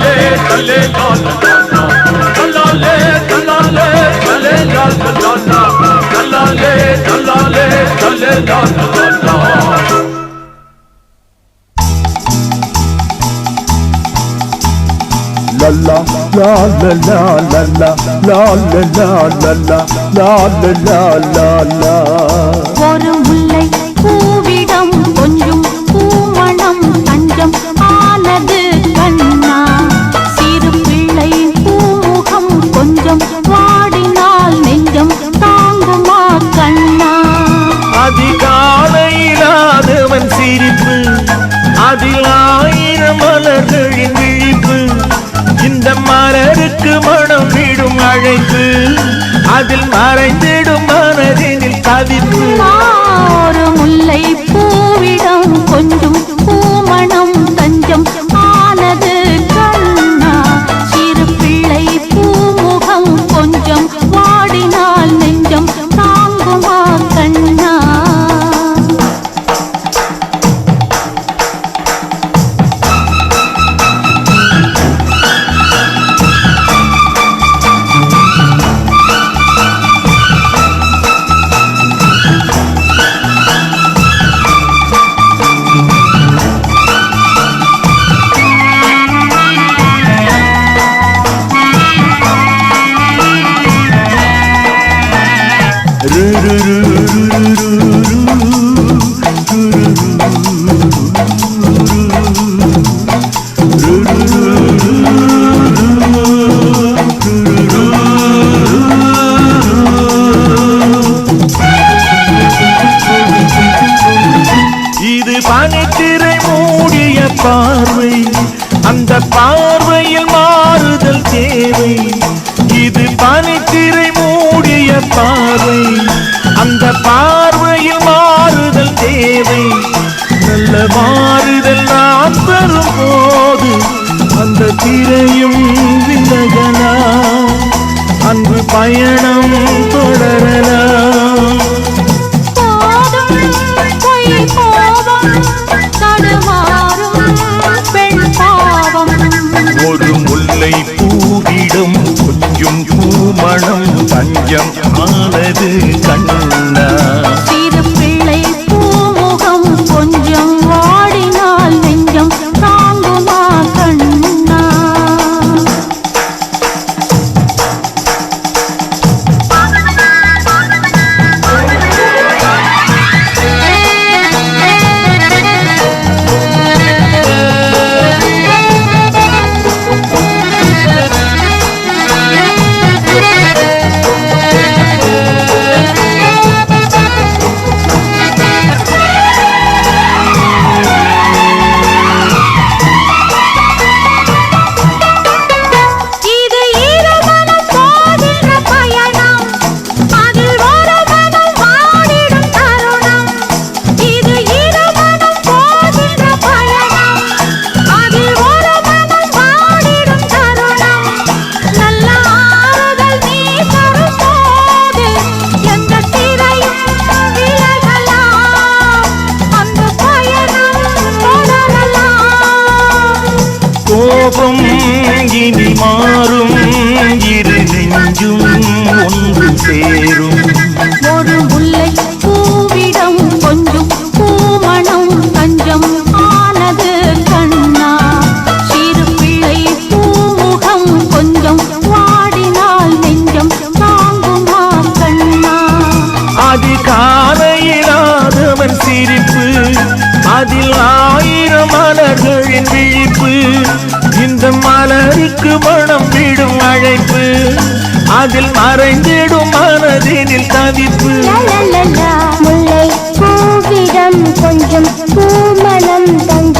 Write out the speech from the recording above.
லலே லா லா லா லல்லாலே லல்லாலே லலே லா லா லா லல்லாலே லல்லாலே லலே லா லா லா La la la la la la la la la la la la la la la la la ஒரு முல்லை பூவிடம் அதில் ஆயிரம் மலர்களின் விழிப்பு. இந்த மலருக்கு மனம் விடும் அழைப்பு. அதில் மறைந்திடும் மனதினில் தவிப்பு. பார்வை. அந்த பார்வையில் மாறுதல் தேவை. இது பனித்திரை மூடிய பார்வை. அந்த பார்வையில் மாறுதல் தேவை. நல்ல மாறுதல் நாம் தரும் போது அந்த திரையும் விலகலாம். அன்பு பயணம் தொடர ஆசை பூவிடும் கொஞ்சம் பூமணம் பஞ்சம் ஆனது கண் கோபம் இனி மாறும். இரு நெஞ்சும் ஒன்று சேரும். மலருக்கு மனம் விடும் அழைப்பு. அதில் மறைந்திடும் மனதினில் தவிப்பு. முல்லை பூவிடம் கொஞ்சம் பூமணம் தங்க